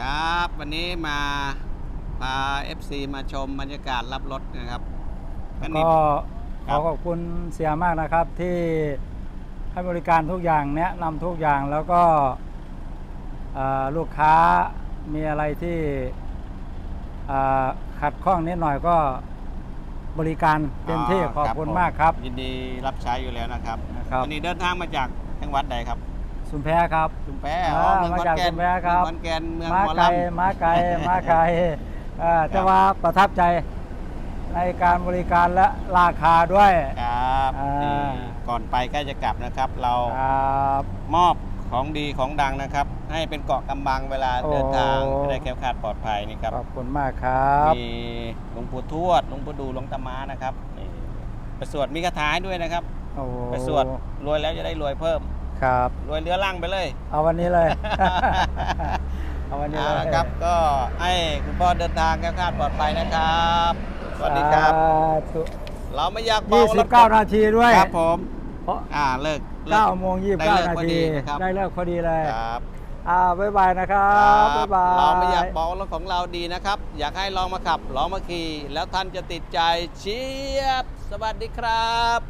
ครับวันนี้มาพา FC มาชมบรรยากาศรับรถนะครับวันนี้ก็คขรับอขอบคุณเสียมากนะครับที่ให้บริการทุกอย่างแนะนำทุกอย่างแล้วก็เอ่อลูกค้ามีอะไรที่เอ่อขัดข้องนิดหน่อยก็บริการเต็มที่ขอบคุณผมากครับ ยินดีรับใช้อยู่แล้วนะครับนะครับวันนี้เดินทางมาจากจังหวัดใดครับ สุนแพครับ ชุมแพอ่าเมืองมาขอนจากแก่นชุมแพครับ เมืองขอนแก่นเมืองมาหมอไกลลำ มาไกลมาไกลเอ่อจะว่าประทับใจในการบริการและราคาด้วย ครับอ่านี่นี่ก่อนไปใกล้จะกลับนะครับ เราครับ มอบของดีของดังนะครับ ให้เป็นเกาะกำบังเวลาเดินทางโอ้จะได้แคล้วคลาดปลอดภัยนี่ครับขอบคุณมากครับ มีหลวงปู่ทวดหลวงปู่ดูหลวงตาม้านะครับนี่ไปสวดมีคาถาให้ด้วยนะครับ โอ้ไปสวดรวยแล้วจะได้รวยเพิ่ม ครับรวยเรือล่างไปเลย เอาวันนี้เลย เอาวันนี้เอาเลยละครับก็ให้คุณพ่อเดินทางแคล้วคลาดปลอดภัยนะครับสวัสดีครับสาธุเราไม่อยากยี่สิบเก้านาทีด้วยครับผมเพราะอ่าเลิกลิเก้าโมงยี่สิบได้เก้าเลิกนาพอทีดีนะครับได้เลิกพอดีเลยครับอ่าบ๊ายบายนะครับบ๊ายบายเราไม่อยากบอกว่ารถของเราดีนะครับ อยากให้ลองมาขับลองมาขี่แล้วท่านจะติดใจเชียบ สวัสดีครับ